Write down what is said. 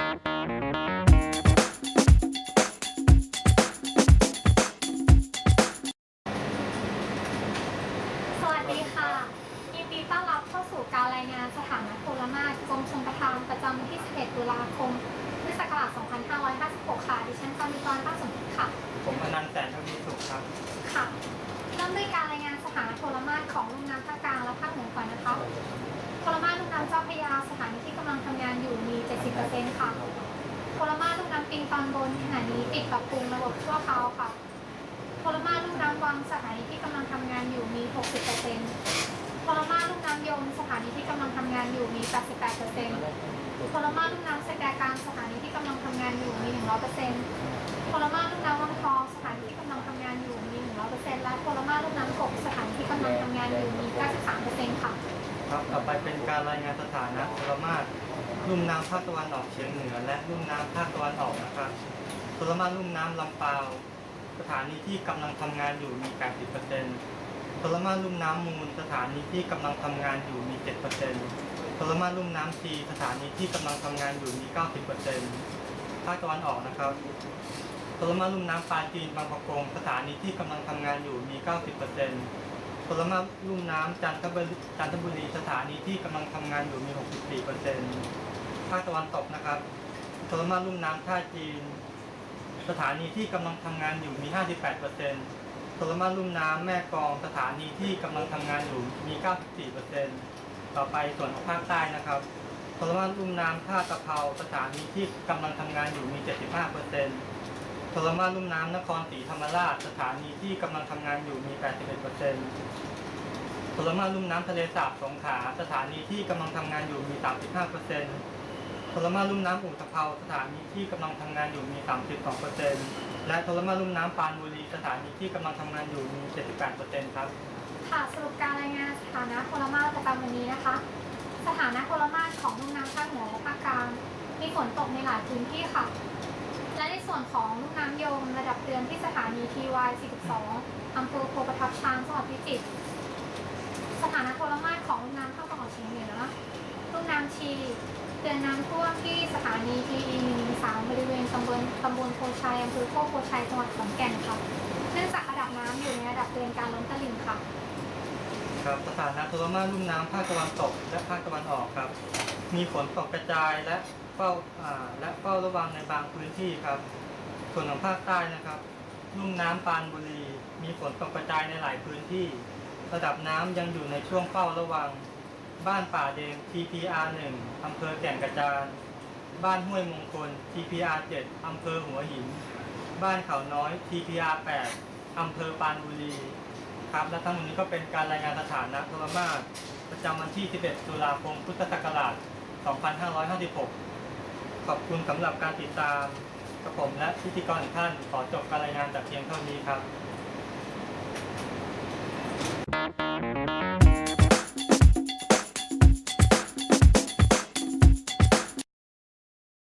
สวัสดีค่ะยินดีต้อนรับเข้าสู่การรายงานสถานะโทรมาศกรมชลประทานประจำวันที่ 11 ตุลาคม พุทธศักราช 2556 ค่ะ ดิฉันกรมิกรภาคสมคิดค่ะ ผมอนันต์แสนทวีสุขครับ ค่ะ เริ่มด้วยการรายงานสถานะโทรมาศของลุ่มน้ำภาคกลางและภาคเหนือก่อนนะคะ เจ้าพยาสถานีที่กำลังทำงานอยู่มี 70%ค่ะโทรมาลุ่มน้ำปิงตอนบนขณะนี้ปิดปรับปรุงระบบชั่วคราวค่ะโทรมาลุ่มน้ำวังสถานีที่กำลังทำงานอยู่มี 60%โทรมาลุ่มน้ำยมสถานีที่กำลังทำงานอยู่มี 88%โทรมาลุ่มน้ำสแกกลางสถานีที่กำลังทำงานอยู่มี 100%โทรมาลุ่มน้ำวังทองสถานีที่กำลังทำงานอยู่มี 100%และโทรมาลุ่มน้ำกบสถานีที่กำลังทำงานอยู่มี ครับ ต่อไปเป็นการรายงานสถานะโทรมาศลุ่มน้ำภาคตะวันออกเฉียงเหนือ และลุ่มน้ำภาคตะวันออกนะครับโทรมาศลุ่มน้ำลำปาวสถานีที่กำลังทำงานอยู่มี 80%โทรมาศลุ่มน้ำมูล สถานีที่กำลังทำงานอยู่มี 7%โทรมาศลุ่มน้ำชีสถานีที่กำลังทำงานอยู่มี 90%ภาคตะวันออกนะครับโทรมาลุ่มน้ำปลาจีนบางประกงสถานีที่กำลังทำงานอยู่มี 90% โทรมาลุ่มน้ำจันทบุรีจันทบุรีสถานีที่กำลังทำงานอยู่มี 64%ภาคตะวันตกนะครับโทรมาลุ่มน้ำท่าจีน สถานีที่กำลังทำงานอยู่มี 58%โทรมาลุ่มน้ำแม่กองสถานีที่กำลังทำงานอยู่มี 94%ต่อไปส่วนของภาคใต้นะครับโทรมาลุ่มน้ำท่าตะเภาสถานีที่กำลังทำงานอยู่มี 75% โทรมาลุ่มน้ำนครศรีธรรมราช สถานีที่กำลังทำงานอยู่มี 81%โทรมาลุ่มน้ำทะเลสาบสงขลาสถานีที่กำลังทำงานอยู่มี 35%โทรมาลุ่มน้ำอุตภเปาสถานีที่กำลังทำงานอยู่มี 32%และโทรมาลุ่มน้ำปานบุรีสถานีที่กำลังทำงานอยู่มี 78%ครับ ค่ะสรุปการรายงานสถานะโทรมาศประจำวันนี้นะคะ สถานะโทรมาของลุ่มน้ำภาคเหนือและภาคกลางมีฝนตกในหลายพื้นที่ค่ะ และในส่วนของลุ่มน้ำยมระดับเตือนที่สถานี TY 42อำเภอโพประทับช้างจังหวัดพิจิตรสถานะโทรมาศของลุ่มน้ำภาคตะวันออกเฉียงเหนือลุ่มน้ำชีเตือนน้ำท่วมที่สถานี TE 113บริเวณตำบลตำบลโพชัยอำเภอโคกโพชัยจังหวัดขอนแก่นค่ะเนื่องจากระดับน้ำอยู่ในระดับเตือนการล้นตลิ่งค่ะ ครับสถานะโทรมาลุ่มน้ำภาคตะวันตกและภาคตะวันออกครับ มีฝนตกกระจายและเฝ้าอ่าและเฝ้าระวังในบางพื้นที่ครับ ส่วนของภาคใต้นะครับลุ่มน้ำปานบุรี มีฝนตกกระจายในหลายพื้นที่ ระดับน้ำยังอยู่ในช่วงเฝ้าระวัง บ้านป่าเดง TPR 1อำเภอแก่งกระจานบ้านห้วยมงคล TPR 7อำเภอหัวหิน บ้านเขาน้อย TPR 8อำเภอปานบุรีครับและทั้งหมดนี้ก็เป็นการรายงานสถานะโทรมาศประจำวันที่ 11 ตุลาคม พุทธศักราช 2556 ขอบคุณสำหรับการติดตามกับผมและพิธีกรทุกท่านขอจบการรายงานแต่เพียงเท่านี้ครับ